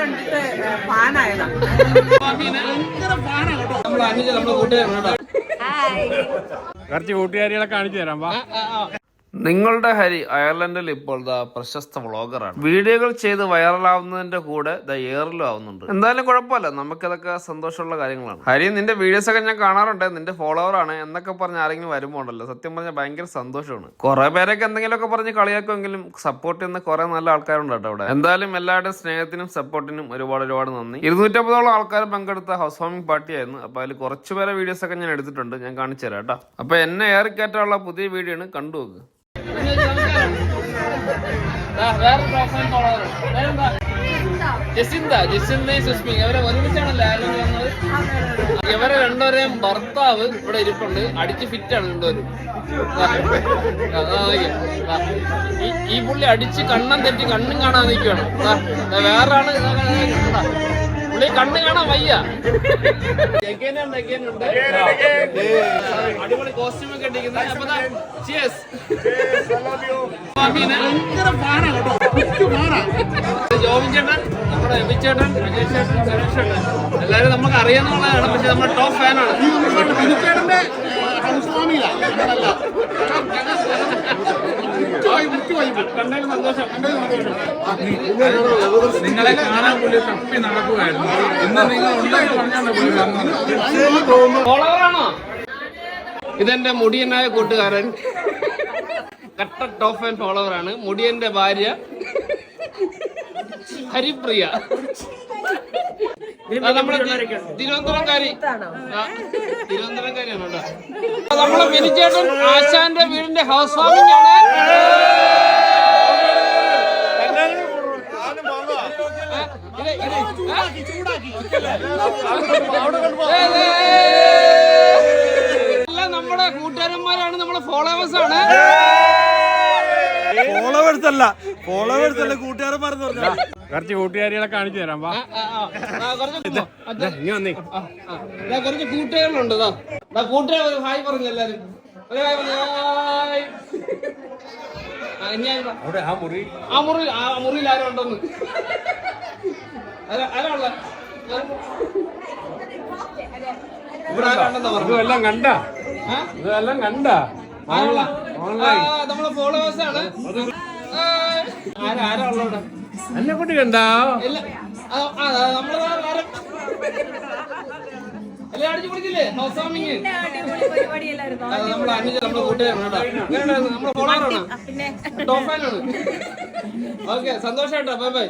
കണ്ടിട്ട് ഫാനായതാണ് കുറച്ച് കൂട്ടുകാരികളെ കാണിച്ചു തരാം വാ. നിങ്ങളുടെ ഹരി അയർലൻഡിൽ ഇപ്പോൾ ദ പ്രശസ്ത വ്ളോഗറാണ്. വീഡിയോകൾ ചെയ്ത് വൈറലാവുന്നതിന്റെ കൂടെ ദ എയറിലും ആവുന്നുണ്ട്. എന്തായാലും കുഴപ്പമില്ല. നമുക്കിതൊക്കെ സന്തോഷമുള്ള കാര്യങ്ങളാണ്. ഹരി നിന്റെ വീഡിയോസ് ഒക്കെ ഞാൻ കാണാറുണ്ട്. നിന്റെ ആണ് എന്നൊക്കെ പറഞ്ഞ് ആരെങ്കിലും വരുമ്പോണ്ടല്ലോ. സത്യം പറഞ്ഞാൽ ഭയങ്കര സന്തോഷമാണ്. കുറെ പേരൊക്കെ എന്തെങ്കിലുമൊക്കെ പറഞ്ഞ് കളിയാക്കുമെങ്കിലും സപ്പോർട്ട് ചെയ്യുന്ന കുറെ നല്ല ആൾക്കാരുണ്ട് കേട്ടോ ഇവിടെ എന്തായാലും എല്ലാവരുടെയും സ്നേഹത്തിനും സപ്പോർട്ടിനും ഒരുപാട് ഒരുപാട് നന്ദി. ഇരുന്നൂറ്റമ്പതോളം ആൾക്കാർ പങ്കെടുത്ത ഹൗസ് വാമിംഗ് പാർട്ടി ആയിരുന്നു. അപ്പൊ അതിൽ കുറച്ച് പേരെ വീഡിയോസ് ഒക്കെ ഞാൻ എടുത്തിട്ടുണ്ട്. ഞാൻ കാണിച്ചു തരാം കേട്ടോ. അപ്പൊ എന്നെ ഏറി കയറ്റാനുള്ള പുതിയ വീഡിയോ ആണ് കണ്ടു വേറെ ജസിന്ത ജസിന്ത സുസ്മിയും അവരെ ഒരുമിച്ചാണല്ലോ ആരും വന്നത്? ഇവരെ രണ്ടുപേരെയും ഭർത്താവ് ഇവിടെ ഇരിപ്പുണ്ട്. അടിച്ച് ഫിറ്റാണ് രണ്ടുപേരും. ഈ- പുള്ളി അടിച്ച് കണ്ണം തെറ്റി കണ്ണും കാണാൻ നിൽക്കുകയാണ് ദാ, പുള്ളി കണ്ണ് കാണാൻ വയ്യ. അടിപൊളി കോസ്റ്റ്യൂം ഒക്കെ ജോബിൻ ചേട്ടൻ നമ്മുടെ എബി ചേട്ടൻ അജയ് ചേട്ടൻ സുരേഷ് ചേട്ടൻ. എല്ലാവരും നമുക്ക് അറിയാന്നുള്ളതാണ് പക്ഷെ നമ്മൾ ടോപ്പ് ഫാനാണ് സന്തോഷം നിങ്ങളെ കാണാൻ പുള്ളി തപ്പി നടക്കുകയായിരുന്നു ഇന്ന് നിങ്ങൾ ഉണ്ടെന്ന് പറഞ്ഞാണ് പുള്ളി വന്നത്. ഫോളോവറാണോ ഇതെന്റെ മുടിയനായ കൂട്ടുകാരൻ. കട്ട ടോപ്പ് ഫോളോവർ ഫോളോവറാണ് മുടിയന്റെ ഭാര്യ ഹരിപ്രിയ. നമ്മളെ തിരുവനന്തപുരംകാരി. തിരുവനന്തപുരംകാരിയാണ് കേട്ടോ. നമ്മളെ മിനിച്ചേട്ടൻ ആശാന്റെ വീടിന്റെ ഹൗസ് വാമിംഗ് ആണ്. എല്ലാം നമ്മുടെ കൂട്ടുകാരന്മാരാണ് നമ്മുടെ ഫോളോവേഴ്സ് ആണ്. ഫോളോവേഴ്സ് അല്ല ഫോളോവേഴ്സ് അല്ല കൂട്ടുകാരന്മാരെന്ന് പറഞ്ഞു. പറഞ്ഞ കുറച്ച് കൂട്ടുകാരികളെ കാണിച്ചു തരാം വാ. ഇനി വന്നേ. കുറച്ച് കൂട്ടുകാരുണ്ട് ദാ. ദാ കൂട്ടുകാർ ഒരു ഹായ് പറഞ്ഞു എല്ലാരും. ആ, ഇനി അവിടെ ആ മുറി. ആ മുറി ആ മുറിയിൽ ആരും ഉണ്ടെന്ന് ഇതെല്ലാം കണ്ട? ഇതെല്ലാം കണ്ട? നമ്മളെ ഫോളോവേഴ്സ് ആണ്. ആരാ എന്നെ കൂട്ടി കണ്ടോ? ഓക്കെ സന്തോഷം കേട്ടോ. Bye bye